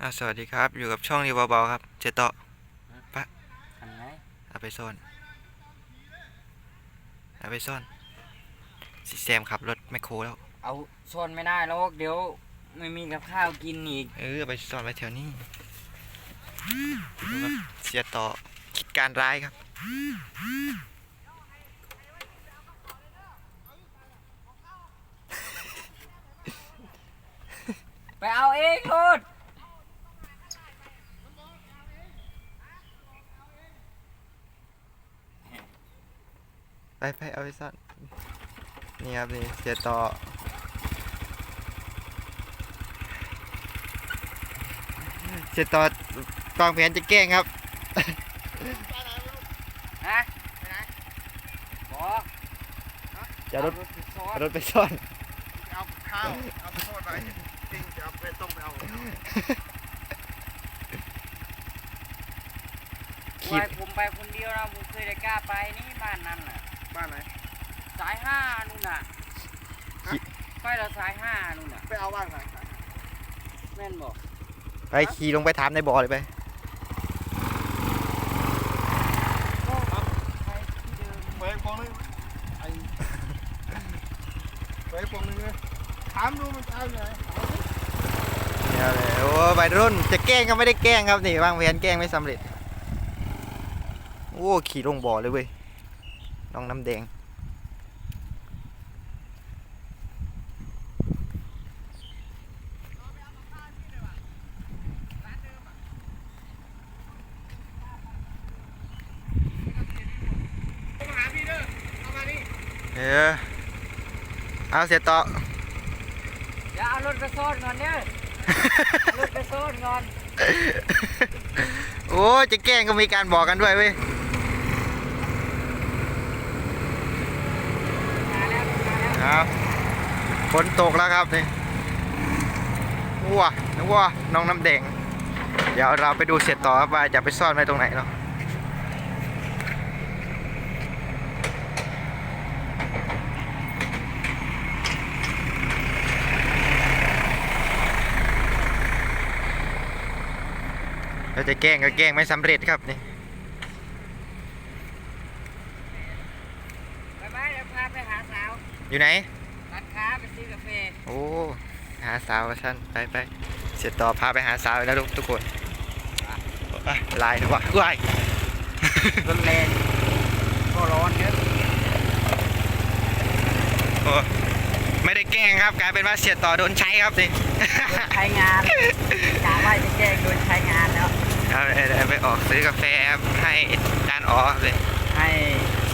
อ่าสวัสดีครับ อยู่กับช่องรีวเบาๆครับ เจโตะอันไหนเอาไปซ่อนเอาไปซ่อนสีแซมขับรถแมคโครแล้ว เอาซ่อนไม่ได้แล้วเดี๋ยวไม่มีกับข้าวกินอีก เออเอาไปซ่อนไว้แถวนี้ดูครับเสียต่อคิดการร้ายครับไปเอาเองลูด ไปไปเอาไปซ่อนนี่ครับนี่เสียต่อเสียต่อวางแผนจะแกล้งครับฮะไปไหนบอกจะเอารถไปซ่อเอานรถไปซ่อนเอาข้าวเอาไปทอดไปจริงจะเอาไปต้มไปเอาขีดไว้ผมไปคนเดียวนะผมเคยได้กล้าไปนี่บ้านนั้นน่ะ บ้านไหน สายห้านู่นน่ะฮะ ไปแล้วสายห้านู่นน่ะไปเอาบ้านไหนแม่นบอกไปขี่ลงไปถามในบ่อเลยไป ไปที่เดิมไปฟองนึงไอ้ไปฟองนึงเลยถามดูมันจะเอาไงเนี่ยเลยโอ้วัยรุ่นจะแกล้งก็ไม่ได้แกล้งครับนี่วางแผนแกล้งไม่สำเร็จ โอ้ขี่ลงบ่อเลยเว้ย น้องน้ำแดงมาหาพี่เด้อเอามานี่เออเอาเสียต่อเดี๋ยวเอารถไปซ่อนก่อนเนี่ยเอารถไปซ่อนก่อน โอ้จะแกล้งก็มีการบอกกันด้วยเว้ย มาแล้วับฝนตกแล้วครับนี่ว้านึกว่าน้องน้ำแดง เดี๋ยวเราไปดูเสร็จต่อครับว่าจะไปซ่อนไว้ตรงไหนเนาะเราจะแกล้งก็แกล้งไม่สำเร็จครับนี่ ไปไปเดี๋ยวพาไปหาสาว อยู่ไหนร้านค้าไปซื้อกาแฟโอ้หาสาวท่านไปไปเสร็จต่อพาไปหาสาวแล้วทุกทุกคนไปลายดีกว่าว้ายรถแรงก็ร้อนเยอะโอ้ไม่ได้แกล้งครับกลายเป็นว่าเสียต่อโดนใช้ครับนี่ใช้งานกะว่าจะแจ้งโดยใช้งานแล้วเอาเอาเอาไปออกซื้อกาแฟครับให้จานอ๋อเลยให้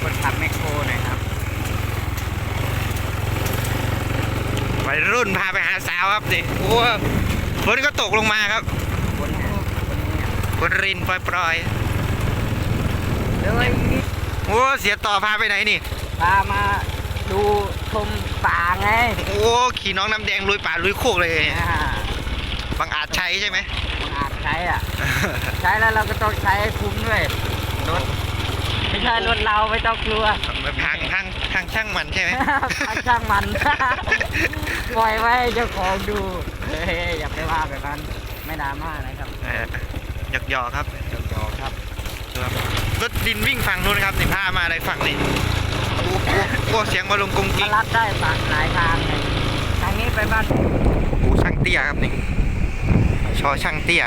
คนขับแมคโครหน่อยครับ วัยรุ่นพาไปหาสาวครับนี่โอ้ฝนก็ตกลงมาครับคนเนี่ยคนนี้เนี่ยฝนรินปล่อยเลยๆโอ้เสียต่อพาไปไหนนี่พามาดูชมป่าไง โอ้ขี่น้องน้ำแดงลุยป่าลุยโคกเลยอ่าบางอาจใช้ใช่ไหมอาจใช้อะ ใช้แล้วเราก็ต้องใช้ให้คุ้มด้วยรถ ไม่ใช่รถเราไม่ต้องกลัวทางทางทางช่างมันใช่ไหมช่างมันปล่อยไว้ให้เจ้าของดูเฮ้ยอย่าไปว่าแบบนั้นไม่ดราม่านะครับเออหยอกหยอกๆครับหยอกหยอกๆครับครับรถดินวิ่งฝั่งนู้นครับสิพามาอะไรฝั่งนี้โอ้โหโอ้เสียงบอลลูนกรุงกมัริ๊นงลัดได้ปากหลายทางเลยทางนี้ไปบ้านโอ้ช่างเตี้ยครับนี่ชอช่างเตี้ย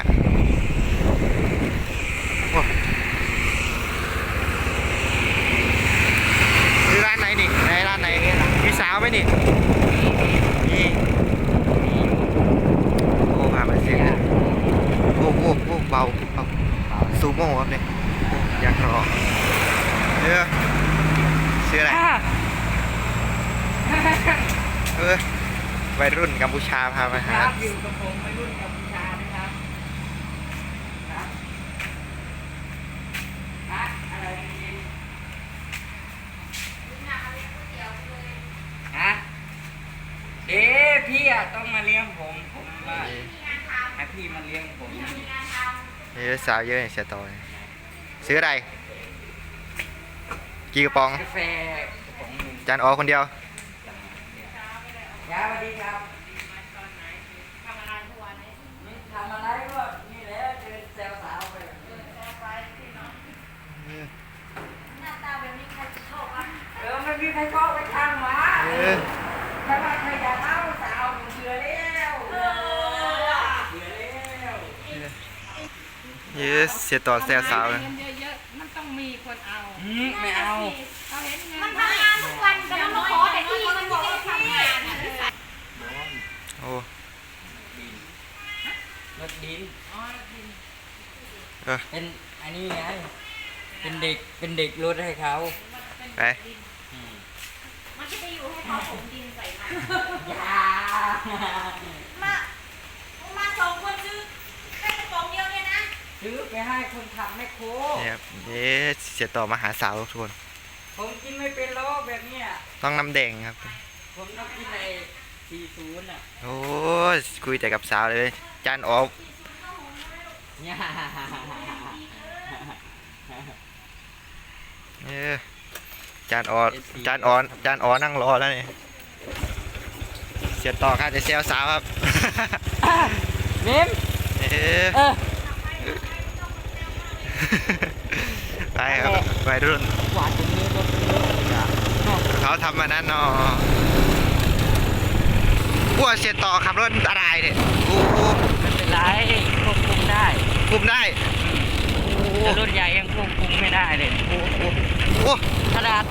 โอ้นี่ร้านไหนนี่ไหน ร้านไหนมีสาวไหมนี่นี่โอ้พามาซื้อโอ้โอ้โอ้เบาเบาซูโม่ครับเนี่ยอยากรอเออชื่ออะไรเออวัยรุ่นกัมพูชาพามาคหา อ่ต้องมาเลี้ยงผมผมว่าให้พี่มาเลี้ยงผมเยอะสาวเยอะอย่างเสียตอยซื้ออะไร กี่กระป๋องกาแฟกระป๋องนึ่งจานอ๋อคนเดียวครับสวัสดีครับทำอะไรก็นี่แล้วเจอแซวสาวไปหน้าตาแบบนี้ใครชอบอะเออไม่มีใครชอบไปทางหมา เยอะเสียต่อแซวสาวเลยเงินเยอะๆมันต้องมีคนเอาอืมไม่เอาเราเห็นเงินมันทำงานทุกวันแต่มันมาขอแต่ที่มันบอกว่าทำงานอะโอ้รถดินเออเป็นอันนี้ไงเป็นเด็กเป็นเด็กรถให้เขาไปมันจะไปอยู่ให้เขาผมดินใส่มันอย่ามามาสองคนซื้อแค่กระป๋องเดียวเนี่ยนะ ซื้อไปให้คนขับแมคโครเนี่ยครับเยอะเสียต่อมาหาสาวทุกคน ผมกินไม่เป็นล้อแบบเนี้ยต้องน้ำแดงครับ ผมต้องกินใน40อะโอ้ยคุยแต่กับสาวเลยจานออกเนี่ยเออจานออจานออนจานออนั่งรอแล้วนี่เสียต่อครับจะเซลสาวครับ เมมเออเออ ไปครับวัยรุ่นหวานตรงนี้รถเป็นรถอะเขาทำมานั้นเนาะพวกเสียต่อขับรถอะไรเนี่ยโอ้โหไม่เป็นไรควบคุมได้คุมได้โอ้โหแต่รถใหญ่ยังควบคุมไม่ได้เลยโอ้โหโอ้ขนาด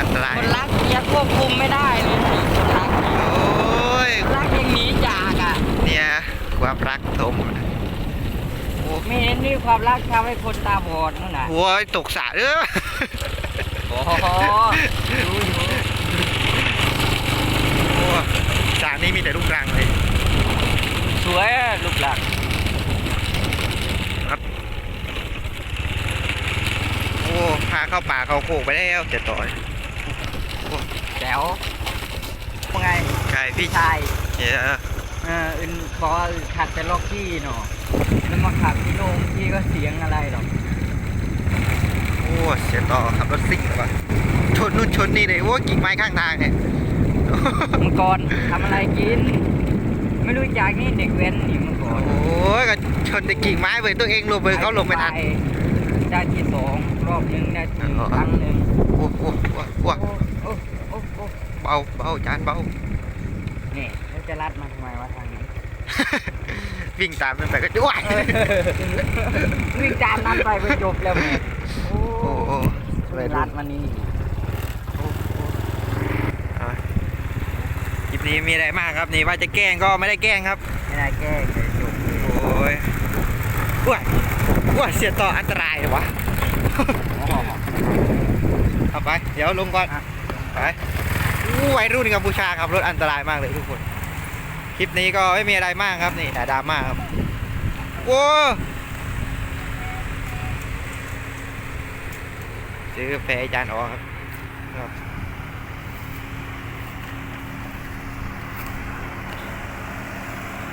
อันตรายคนรักยังควบคุมไม่ได้เลยนี่คนรักนี่โอ้ยรักยังหนีจากอะเนี่ยความรักทมโอ้ ไม่เห็นนี่ความรักทำให้คนตาบอดนั่นน่ะโหตกสระเออโอ้โหดูอยู่โอ้สระนี้มีแต่ลูกรังเลยสวยอะลูกหลักโอ้พาเข้าป่าเข้าโคกไปแล้วเสียต่อยโอ้แจ๋วว่าไงใช่พี่ชายเยอะเอออึนบอกว่าขัดแต่ล็อกกี้เนาะ แล้วมาขับที่โรงพี่ก็เสียงอะไรหรอกโอ้เสียต่อขับรถซิ่งเลยวะชนนู่นชนนี่เลยโอ้กิ่งไม้ข้างทางเนี่ยเมื่อก่อนทำอะไรกิน ไม่รู้จักนี่เด็กเว้นนี่เมื่อก่อนโอ้ยก็ชนแต่กิ่งไม้เว้ยตัวเองลงไปเขาลงไม่ทันได้ที่สองรอบหนึงได้ที่อ๋อครั้งหนึ่งโอ้โหโอ้โหโอ้โอ้โอ้โอ้เบาเบาจานเบานี่แล้วจะรัดมาทำไมวะทางนี้ วิ่งตามมันไปก็จ้วยวิ่งจานนั้นไปไปจบแล้วแม่โอ้โอ้โหวัยรัรุ่ดนมานี่เอาคลิปนี้มีอะไรมากครับนี่ว่าจะแกล้งก็ไม่ได้แกล้งครับ ไม่ได้แก้เลยจบโอ้ยว้ายว้ายเสียต่ออันตรายเลยวะเอาไป เดี๋ยวลงก่อนไปอู้วัยรุ่นกัมพูชาขับรถอันตรายมากเลยทุกคนค ลิปนี้ก็ไม่มีอะไรมากครับนี่แต่ดราม่าครับโว้ซื้อกาแฟจานออครับครับ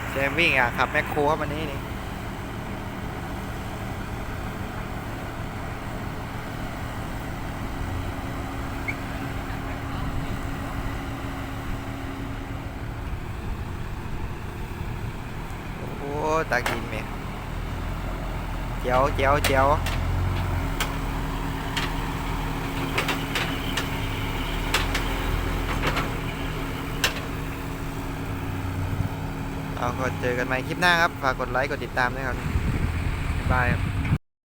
แซมวิ่งอะขับแมคโครครับวันนี้นี่โอ้ ตากินเมียเจียวเจียวเจียวเอาก็เจอกันใหม่คลิปหน้าครับ ฝากกดไลค์ กดติดตามด้วยครับ บ๊ายบายครับ